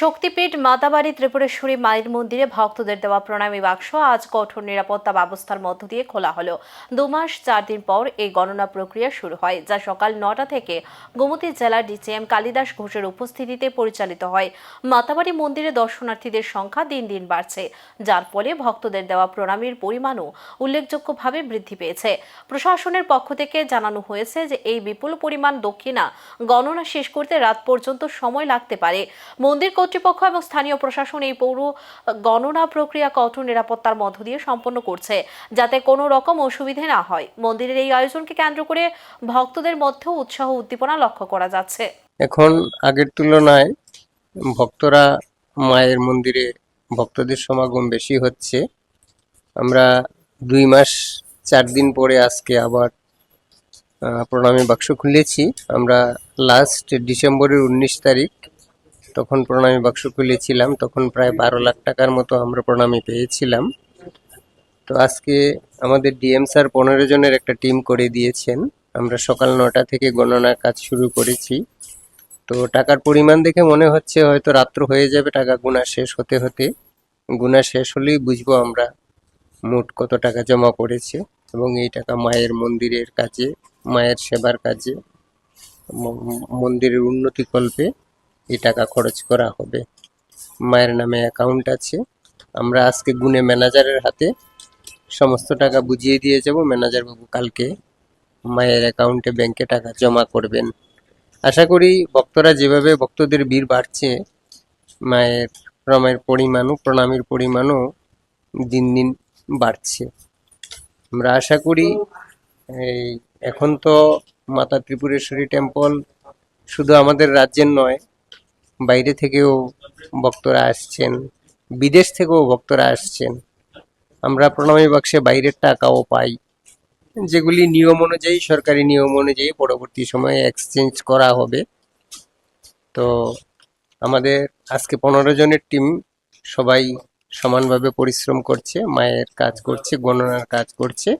শক্তিপীঠ মাতাবাড়ি ত্রিপুরেশ্বরী, মায়ের মন্দিরে ভক্তদের দেওয়া প্রণামী বাক্স আজ কঠোর নিরাপত্তা ব্যবস্থার মধ্য দিয়ে খোলা হলো। দু মাস, চার দিন পর এই গণনা প্রক্রিয়া শুরু হয়, যা সকাল নটা থেকে গোমতী জেলার ডিসিএম কালিদাস ঘোষের উপস্থিতিতে পরিচালিত হয়। মাতাবাড়ি মন্দিরে দর্শনার্থীদের সংখ্যা দিন দিন বাড়ছে, যার ফলে ভক্তদের দেওয়া প্রণামীর পরিমাণও উল্লেখযোগ্যভাবে বৃদ্ধি পেয়েছে। প্রশাসনের পক্ষ থেকে জানানো হয়েছে যে এই বিপুল পরিমাণ দক্ষিণা গণনা শেষ করতে রাত পর্যন্ত সময় লাগতে পারে। মন্দির কর্তৃপক্ষ এবং স্থানীয় প্রশাসন এই পৌর গণনা প্রক্রিয়া কঠোর নিরাপত্তার মধ্য দিয়ে সম্পন্ন করছে, যাতে কোনো রকম অসুবিধে না হয়। মন্দিরের এই আয়োজনকে কেন্দ্র করে ভক্তদের মধ্যেও উৎসাহ উদ্দীপনা লক্ষ্য করা যাচ্ছে। এখন আগের তুলনায় ভক্তরা মায়ের মন্দিরে ভক্তদের সমাগম বেশি হচ্ছে। আমরা দুই মাস, চার দিন পরে আজকে আবার প্রণামী বাক্স খুলেছি। আমরা লাস্ট ডিসেম্বরের উনিশ তারিখ তখন প্রণামী বাক্স খুলেছিলাম, তখন প্রায় বারো লাখ টাকার মতো আমরা প্রণামী পেয়েছিলাম। তো আজকে আমাদের ডিএম স্যার পনেরো জনের একটা টিম করে দিয়েছেন। আমরা সকাল নটা থেকে গণনার কাজ শুরু করেছি। তো টাকার পরিমাণ দেখে মনে হচ্ছে হয়তো রাত্র হয়ে যাবে, টাকা গোনা শেষ হতে হতে। গোনা শেষ হলেই বুঝব আমরা মোট কত টাকা জমা পড়েছে এবং এই টাকা মায়ের মন্দিরের কাজে, মায়ের সেবার কাজে মন্দিরের উন্নতিকল্পে এই টাকা খরচ করা হবে। মায়ের নামে অ্যাকাউন্ট আছে। আমরা আজকে গুনে ম্যানেজারের হাতে সমস্ত টাকা বুঝিয়ে দিয়ে যাব। ম্যানেজার বাবু কালকে মায়ের অ্যাকাউন্টে ব্যাংকে টাকা জমা করবেন। আশা করি ভক্তরা যেভাবে ভক্তদের ভিড় বাড়ছে, মায়ের প্রণামের পরিমাণও, প্রণামীর পরিমাণও দিন দিন বাড়ছে। আমরা আশা করি এই এখন তো মাতা ত্রিপুরেশ্বরী টেম্পল শুধু আমাদের রাজ্যের নয় বাইরে থেকেও ভক্তরা আসছেন, বিদেশ থেকেও ভক্তরা আসছেন। আমরা প্রণামী বাক্সে বাইরের টাকাও পাই। যেগুলি নিয়ম অনুযায়ী, সরকারি নিয়ম অনুযায়ী পরবর্তী সময়ে এক্সচেঞ্জ করা হবে। তো আমাদের আজকে পনেরো জনের টিম সবাই সমানভাবে পরিশ্রম করছে, মায়ের কাজ করছে, গণনার কাজ করছে।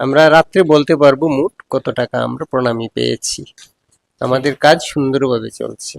আমরা রাত্রে বলতে পারব মোট কত টাকা আমরা প্রণামী পেয়েছি। আমাদের কাজ সুন্দরভাবে চলছে।